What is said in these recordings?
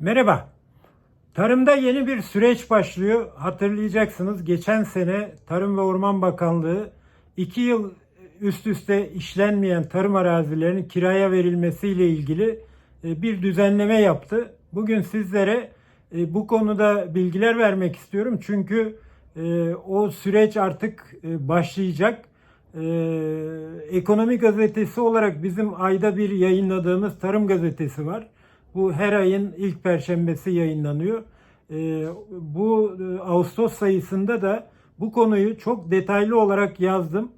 Merhaba. Tarımda yeni bir süreç başlıyor. Hatırlayacaksınız geçen sene Tarım ve Orman Bakanlığı 2 yıl üst üste işlenmeyen tarım arazilerinin kiraya verilmesiyle ilgili e, bir düzenleme yaptı. Bugün sizlere e, bu konuda bilgiler vermek istiyorum. Çünkü e, o süreç artık başlayacak. Ekonomi gazetesi olarak bizim ayda bir yayınladığımız tarım gazetesi var. Bu her ayın ilk perşembesi yayınlanıyor. Ee, bu e, Ağustos sayısında da bu konuyu çok detaylı olarak yazdım.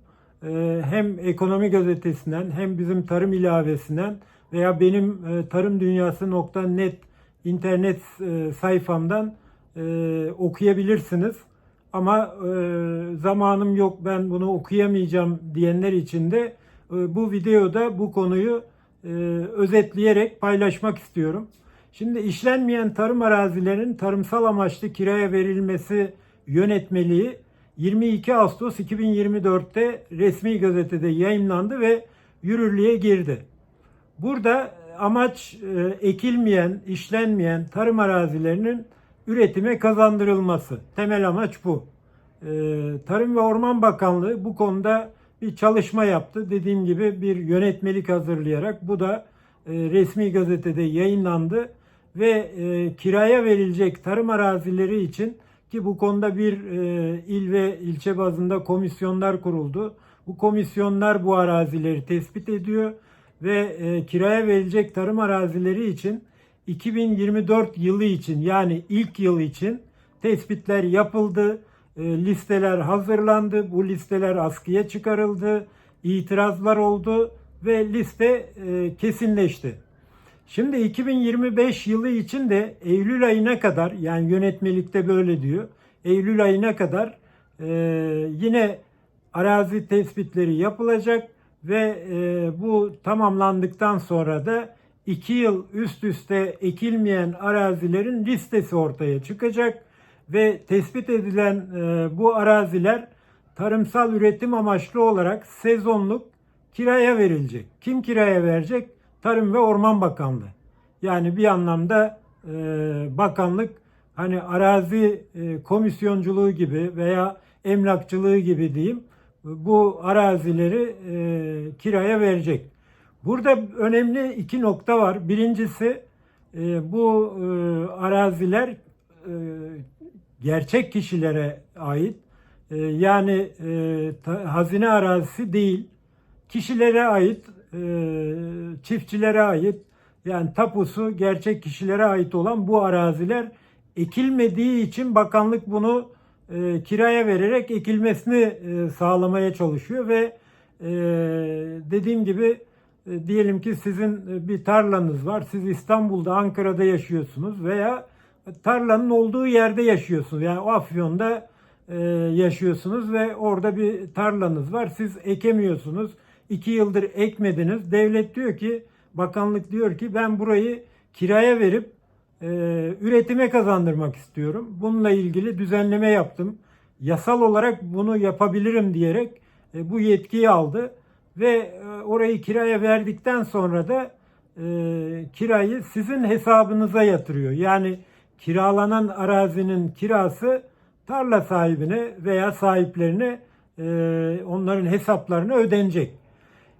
Ee, hem Ekonomi Gazetesi'nden hem bizim tarım ilavesinden veya benim e, tarımdünyası.net internet e, sayfamdan okuyabilirsiniz. Ama zamanım yok ben bunu okuyamayacağım diyenler için de bu videoda bu konuyu e, özetleyerek paylaşmak istiyorum. Şimdi işlenmeyen tarım arazilerinin tarımsal amaçlı kiraya verilmesi yönetmeliği 22 Ağustos 2024'te resmi gazetede yayınlandı ve yürürlüğe girdi. Burada amaç e, ekilmeyen, işlenmeyen tarım arazilerinin üretime kazandırılması. Temel amaç bu. E, Tarım ve Orman Bakanlığı bu konuda bir çalışma yaptı. Dediğim gibi bir yönetmelik hazırlayarak bu da e, resmi gazetede yayınlandı ve e, kiraya verilecek tarım arazileri için ki bu konuda bir e, il ve ilçe bazında komisyonlar kuruldu. Bu komisyonlar bu arazileri tespit ediyor ve kiraya verilecek tarım arazileri için 2024 yılı için yani ilk yıl için tespitler yapıldı, listeler hazırlandı, bu listeler askıya çıkarıldı, itirazlar oldu ve liste e, kesinleşti. Şimdi 2025 yılı için de Eylül ayına kadar yani yönetmelikte böyle diyor. Eylül ayına kadar e, yine arazi tespitleri yapılacak ve e, bu tamamlandıktan sonra da 2 yıl üst üste ekilmeyen arazilerin listesi ortaya çıkacak ve tespit edilen e, bu araziler tarımsal üretim amaçlı olarak sezonluk kiraya verilecek. Kim kiraya verecek? Tarım ve Orman Bakanlığı. Yani bir anlamda e, bakanlık hani arazi e, komisyonculuğu gibi veya emlakçılığı gibi diyeyim bu arazileri e, kiraya verecek. Burada önemli iki nokta var. Birincisi e, bu e, araziler e, gerçek kişilere ait. E, yani e, hazine arazisi değil. Kişilere ait, e, çiftçilere ait yani tapusu gerçek kişilere ait olan bu araziler ekilmediği için bakanlık bunu e, kiraya vererek ekilmesini sağlamaya çalışıyor ve dediğim gibi diyelim ki sizin bir tarlanız var. Siz İstanbul'da, Ankara'da yaşıyorsunuz veya tarlanın olduğu yerde yaşıyorsunuz. Yani Afyon'da e, yaşıyorsunuz ve orada bir tarlanız var. Siz ekemiyorsunuz. İki yıldır ekmediniz. Devlet diyor ki, bakanlık diyor ki ben burayı kiraya verip e, üretime kazandırmak istiyorum. Bununla ilgili düzenleme yaptım. Yasal olarak bunu yapabilirim diyerek e, bu yetkiyi aldı ve e, orayı kiraya verdikten sonra da e, kirayı sizin hesabınıza yatırıyor. Yani kiralanan arazinin kirası tarla sahibine veya sahiplerine e, onların hesaplarına ödenecek.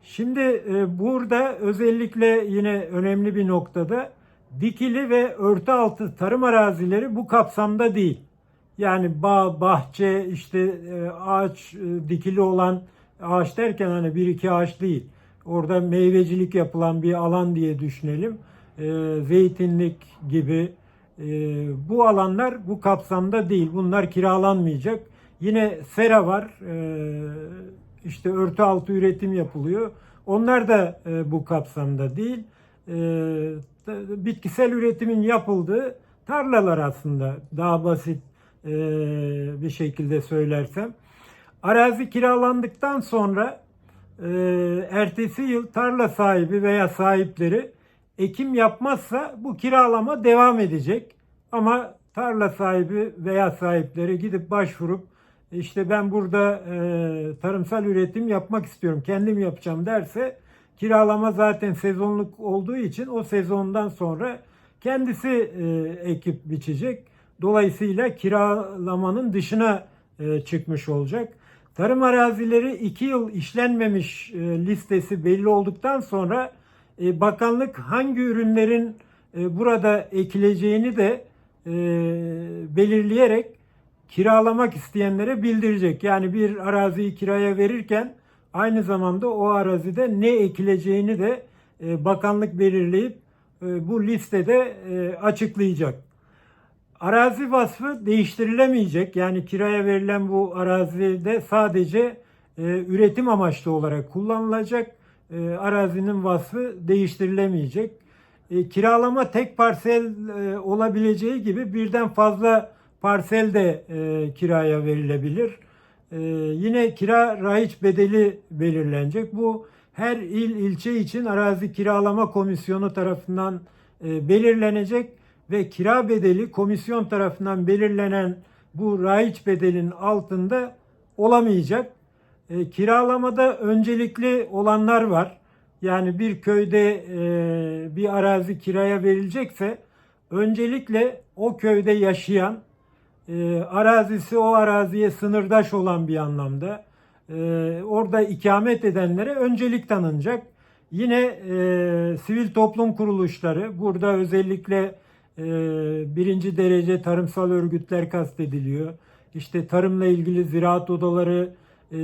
Şimdi e, burada özellikle yine önemli bir noktada dikili ve örtü altı tarım arazileri bu kapsamda değil. Yani bağ, bahçe, işte e, ağaç dikili olan ağaç derken hani bir iki ağaç değil. Orada meyvecilik yapılan bir alan diye düşünelim. Zeytinlik gibi e, bu alanlar bu kapsamda değil. Bunlar kiralanmayacak. Yine sera var. E, işte örtü altı üretim yapılıyor. Onlar da e, bu kapsamda değil. E, da- bitkisel üretimin yapıldığı tarlalar aslında daha basit e, bir şekilde söylersem. Arazi kiralandıktan sonra e, ertesi yıl tarla sahibi veya sahipleri ekim yapmazsa bu kiralama devam edecek. Ama tarla sahibi veya sahipleri gidip başvurup işte ben burada e, tarımsal üretim yapmak istiyorum, kendim yapacağım derse kiralama zaten sezonluk olduğu için o sezondan sonra kendisi e, ekip biçecek. Dolayısıyla kiralamanın dışına e, çıkmış olacak. Tarım arazileri 2 yıl işlenmemiş e, listesi belli olduktan sonra bakanlık hangi ürünlerin e, burada ekileceğini de e, belirleyerek kiralamak isteyenlere bildirecek. Yani bir araziyi kiraya verirken aynı zamanda o arazide ne ekileceğini de e, bakanlık belirleyip e, bu listede e, açıklayacak. Arazi vasfı değiştirilemeyecek. Yani kiraya verilen bu arazide sadece e, üretim amaçlı olarak kullanılacak. E, arazinin vasfı değiştirilemeyecek. E, kiralama tek parsel e, olabileceği gibi birden fazla parsel de e, kiraya verilebilir. E, yine kira rahiç bedeli belirlenecek. Bu her il ilçe için arazi kiralama komisyonu tarafından e, belirlenecek ve kira bedeli komisyon tarafından belirlenen bu rahiç bedelin altında olamayacak. E, kiralamada öncelikli olanlar var. Yani bir köyde e, bir arazi kiraya verilecekse öncelikle o köyde yaşayan e, arazisi o araziye sınırdaş olan bir anlamda e, orada ikamet edenlere öncelik tanınacak. Yine e, sivil toplum kuruluşları burada özellikle e, birinci derece tarımsal örgütler kastediliyor. İşte tarımla ilgili ziraat odaları, e,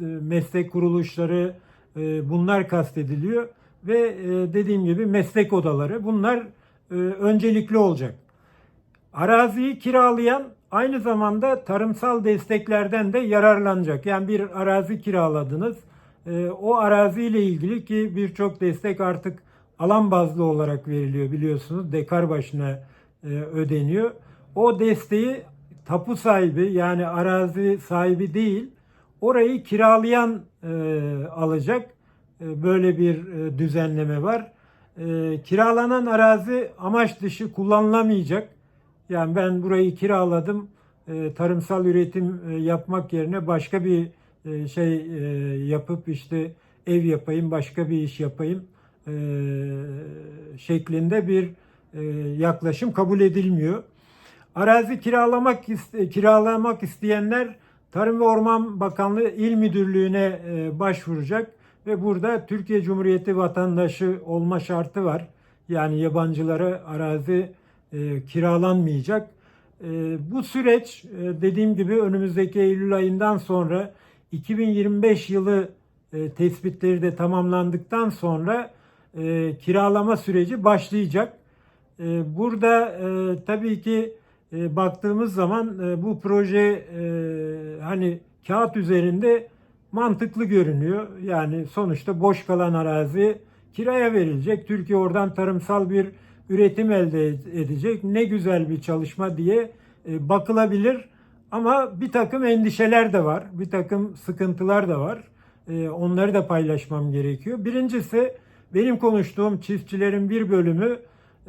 meslek kuruluşları e, bunlar kastediliyor ve e, dediğim gibi meslek odaları bunlar e, öncelikli olacak. Araziyi kiralayan aynı zamanda tarımsal desteklerden de yararlanacak. Yani bir arazi kiraladınız. e, O araziyle ilgili ki birçok destek artık alan bazlı olarak veriliyor biliyorsunuz. Dekar başına e, ödeniyor. O desteği tapu sahibi yani arazi sahibi değil orayı kiralayan e, alacak. E, Böyle bir e, düzenleme var. E, kiralanan arazi amaç dışı kullanılamayacak. Yani ben burayı kiraladım. e, tarımsal üretim e, yapmak yerine başka bir e, şey e, yapıp işte ev yapayım, başka bir iş yapayım e, şeklinde bir e, yaklaşım kabul edilmiyor. Arazi kiralamak kiralamak isteyenler Tarım ve Orman Bakanlığı İl Müdürlüğü'ne e, başvuracak ve burada Türkiye Cumhuriyeti vatandaşı olma şartı var. Yani yabancılara arazi e, kiralanmayacak. E, bu süreç dediğim gibi önümüzdeki Eylül ayından sonra 2025 yılı tespitleri de tamamlandıktan sonra kiralama süreci başlayacak. Burada tabii ki e, baktığımız zaman e, bu proje e, hani kağıt üzerinde mantıklı görünüyor. Yani sonuçta boş kalan arazi kiraya verilecek. Türkiye oradan tarımsal bir üretim elde edecek. Ne güzel bir çalışma diye e, bakılabilir. Ama bir takım endişeler de var. Bir takım sıkıntılar da var. E, onları da paylaşmam gerekiyor. Birincisi benim konuştuğum çiftçilerin bir bölümü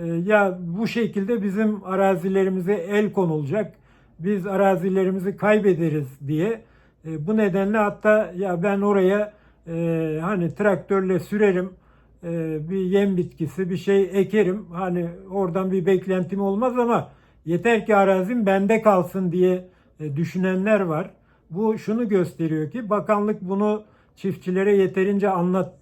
ya bu şekilde bizim arazilerimize el konulacak. Biz arazilerimizi kaybederiz diye. E, bu nedenle hatta ya ben oraya e, hani traktörle sürerim e, bir yem bitkisi bir şey ekerim. Hani oradan bir beklentim olmaz ama yeter ki arazim bende kalsın diye e, düşünenler var. Bu şunu gösteriyor ki bakanlık bunu çiftçilere yeterince anlat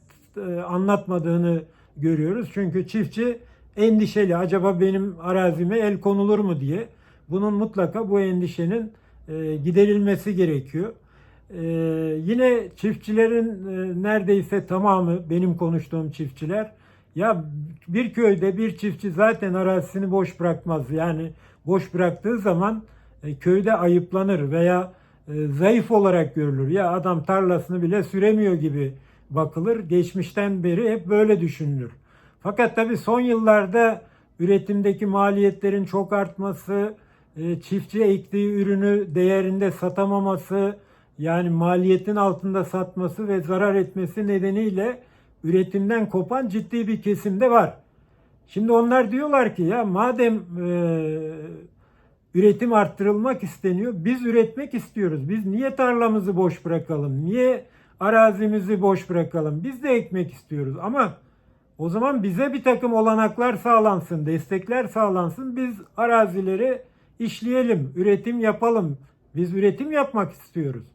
anlatmadığını görüyoruz. Çünkü çiftçi endişeli. Acaba benim arazime el konulur mu diye. Bunun mutlaka bu endişenin e, giderilmesi gerekiyor. E, yine çiftçilerin e, neredeyse tamamı benim konuştuğum çiftçiler ya bir köyde bir çiftçi zaten arazisini boş bırakmaz. Yani boş bıraktığı zaman e, köyde ayıplanır veya e, zayıf olarak görülür. Ya adam tarlasını bile süremiyor gibi bakılır. Geçmişten beri hep böyle düşünülür. Fakat tabii son yıllarda üretimdeki maliyetlerin çok artması, e, çiftçi ektiği ürünü değerinde satamaması, yani maliyetin altında satması ve zarar etmesi nedeniyle üretimden kopan ciddi bir kesim de var. Şimdi onlar diyorlar ki ya madem e, üretim arttırılmak isteniyor, biz üretmek istiyoruz. Biz niye tarlamızı boş bırakalım? Niye arazimizi boş bırakalım? Biz de ekmek istiyoruz ama O zaman bize bir takım olanaklar sağlansın, destekler sağlansın. Biz arazileri işleyelim, üretim yapalım. Biz üretim yapmak istiyoruz.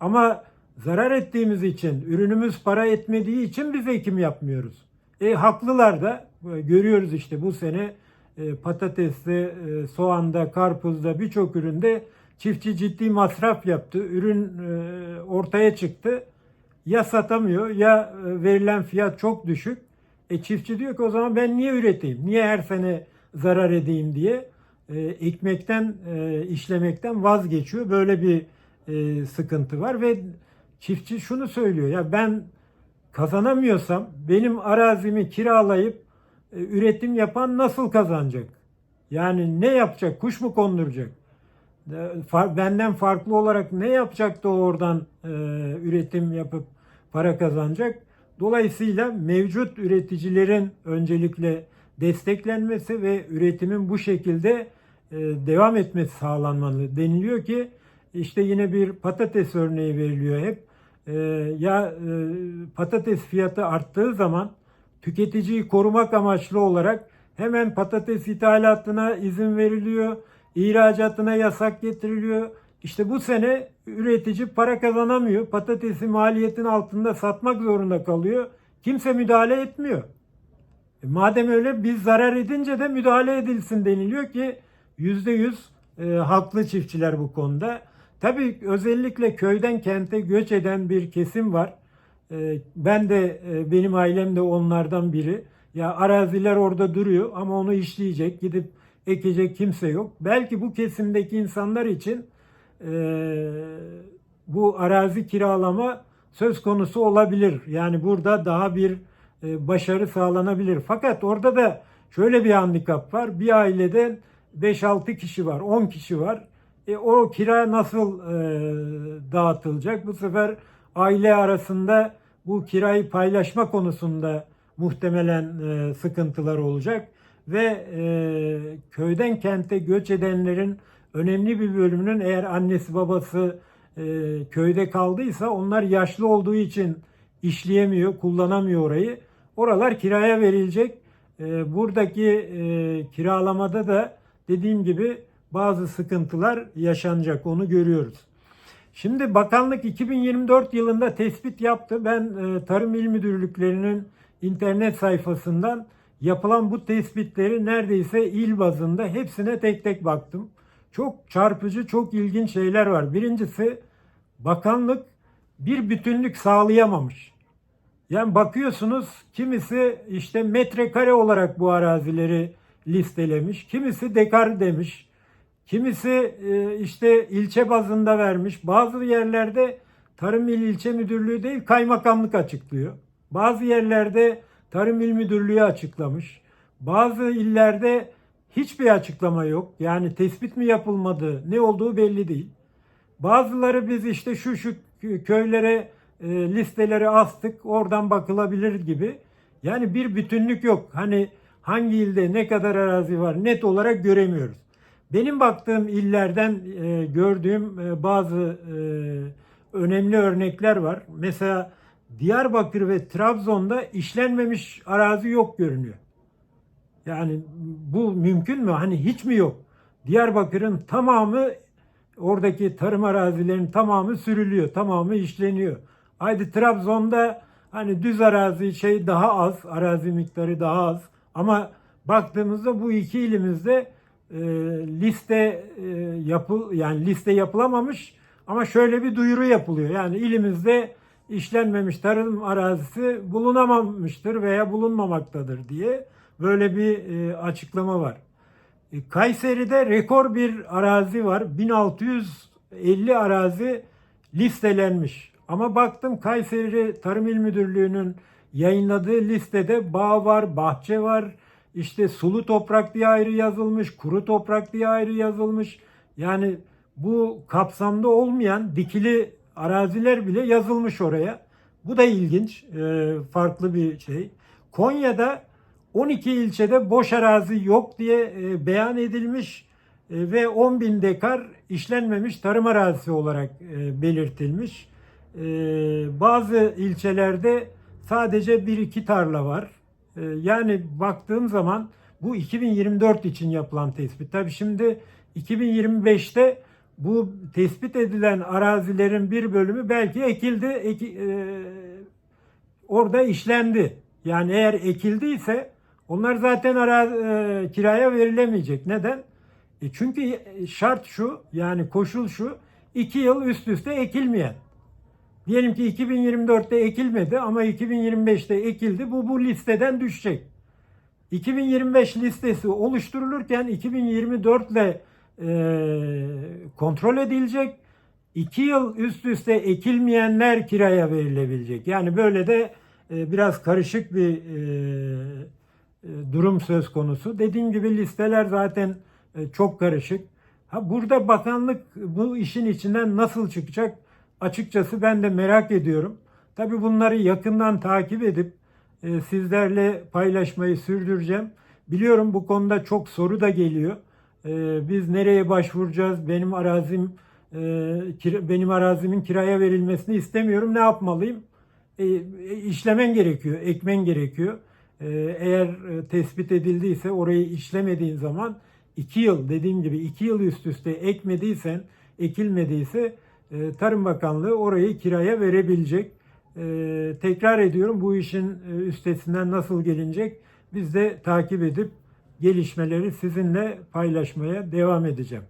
Ama zarar ettiğimiz için, ürünümüz para etmediği için biz ekim yapmıyoruz. E haklılar da e, görüyoruz işte bu sene e, patateste, e, soğanda, karpuzda birçok üründe çiftçi ciddi masraf yaptı. Ürün e, ortaya çıktı. Ya satamıyor ya e, verilen fiyat çok düşük. E çiftçi diyor ki o zaman ben niye üreteyim? Niye her sene zarar edeyim diye e, ekmekten, e, işlemekten vazgeçiyor. Böyle bir e, sıkıntı var ve çiftçi şunu söylüyor ya ben kazanamıyorsam benim arazimi kiralayıp e, üretim yapan nasıl kazanacak? Yani ne yapacak? Kuş mu konduracak? E, Benden farklı olarak ne yapacak da oradan e, üretim yapıp para kazanacak? Dolayısıyla mevcut üreticilerin öncelikle desteklenmesi ve üretimin bu şekilde e, devam etmesi sağlanmalı. Deniliyor ki işte yine bir patates örneği veriliyor hep. E, ya e, patates fiyatı arttığı zaman tüketiciyi korumak amaçlı olarak hemen patates ithalatına izin veriliyor, ihracatına yasak getiriliyor. İşte bu sene üretici para kazanamıyor. Patatesi maliyetin altında satmak zorunda kalıyor. Kimse müdahale etmiyor. E, madem öyle biz zarar edince de müdahale edilsin deniliyor ki yüzde yüz e, haklı çiftçiler bu konuda. Tabii özellikle köyden kente göç eden bir kesim var. E, ben de e, benim ailem de onlardan biri. Ya araziler orada duruyor ama onu işleyecek, gidip ekecek kimse yok. Belki bu kesimdeki insanlar için bu arazi kiralama söz konusu olabilir. Yani burada daha bir e, başarı sağlanabilir. Fakat orada da şöyle bir handikap var. Bir ailede 5-6 kişi var, 10 kişi var. E, o kira nasıl e, dağıtılacak? Bu sefer aile arasında bu kirayı paylaşma konusunda muhtemelen e, sıkıntılar olacak ve e, köyden kente göç edenlerin önemli bir bölümünün eğer annesi babası e, köyde kaldıysa onlar yaşlı olduğu için işleyemiyor, kullanamıyor orayı. Oralar kiraya verilecek. E, buradaki e, kiralamada da dediğim gibi bazı sıkıntılar yaşanacak. Onu görüyoruz. Şimdi bakanlık 2024 yılında tespit yaptı. Ben e, Tarım İl Müdürlüklerinin internet sayfasından yapılan bu tespitleri neredeyse il bazında hepsine tek tek baktım. Çok çarpıcı, çok ilginç şeyler var. Birincisi bakanlık bir bütünlük sağlayamamış. Yani bakıyorsunuz kimisi işte metrekare olarak bu arazileri listelemiş, kimisi dekar demiş, kimisi e, işte ilçe bazında vermiş. Bazı yerlerde Tarım İl İlçe Müdürlüğü değil kaymakamlık açıklıyor. Bazı yerlerde Tarım İl Müdürlüğü açıklamış. Bazı illerde hiçbir açıklama yok. Yani tespit mi yapılmadı, ne olduğu belli değil. Bazıları biz işte şu şu köylere e, listeleri astık, oradan bakılabilir gibi. Yani bir bütünlük yok. Hani hangi ilde ne kadar arazi var net olarak göremiyoruz. Benim baktığım illerden e, gördüğüm e, bazı e, önemli örnekler var. Mesela Diyarbakır ve Trabzon'da işlenmemiş arazi yok görünüyor. Yani bu mümkün mü? Hani hiç mi yok? Diyarbakır'ın tamamı oradaki tarım arazilerinin tamamı sürülüyor, tamamı işleniyor. Haydi Trabzon'da hani düz arazi şey daha az, arazi miktarı daha az. Ama baktığımızda bu iki ilimizde e, liste e, yapıl yani liste yapılamamış ama şöyle bir duyuru yapılıyor. Yani ilimizde işlenmemiş tarım arazisi bulunamamıştır veya bulunmamaktadır diye böyle bir e, açıklama var. E, Kayseri'de rekor bir arazi var. 1650 arazi listelenmiş. Ama baktım Kayseri Tarım İl Müdürlüğü'nün yayınladığı listede bağ var, bahçe var, işte sulu toprak diye ayrı yazılmış, kuru toprak diye ayrı yazılmış. Yani bu kapsamda olmayan dikili araziler bile yazılmış oraya. Bu da ilginç, e, farklı bir şey. Konya'da 12 ilçede boş arazi yok diye e, beyan edilmiş e, ve 10 bin dekar işlenmemiş tarım arazisi olarak e, belirtilmiş. Bazı ilçelerde sadece bir iki tarla var. Yani baktığım zaman bu 2024 için yapılan tespit. Tabii şimdi 2025'te bu tespit edilen arazilerin bir bölümü belki ekildi, eki- e, orada işlendi. Yani eğer ekildiyse onlar zaten ara, e, kiraya verilemeyecek. Neden? E çünkü şart şu, yani koşul şu, iki yıl üst üste ekilmeyen. Diyelim ki 2024'te ekilmedi ama 2025'te ekildi. Bu bu listeden düşecek. 2025 listesi oluşturulurken 2024 ile e, kontrol edilecek. 2 yıl üst üste ekilmeyenler kiraya verilebilecek. Yani böyle de e, biraz karışık bir e, durum söz konusu. Dediğim gibi listeler zaten e, çok karışık. Ha burada bakanlık bu işin içinden nasıl çıkacak? Açıkçası ben de merak ediyorum. Tabii bunları yakından takip edip e, sizlerle paylaşmayı sürdüreceğim. Biliyorum bu konuda çok soru da geliyor. E, biz nereye başvuracağız? Benim arazim e, benim arazimin kiraya verilmesini istemiyorum. Ne yapmalıyım? E, e, işlemen gerekiyor, ekmen gerekiyor. E, eğer e, tespit edildiyse orayı işlemediğin zaman iki yıl dediğim gibi iki yıl üst üste ekmediysen, ekilmediyse e, Tarım Bakanlığı orayı kiraya verebilecek. E, tekrar ediyorum bu işin üstesinden nasıl gelinecek biz de takip edip gelişmeleri sizinle paylaşmaya devam edeceğim.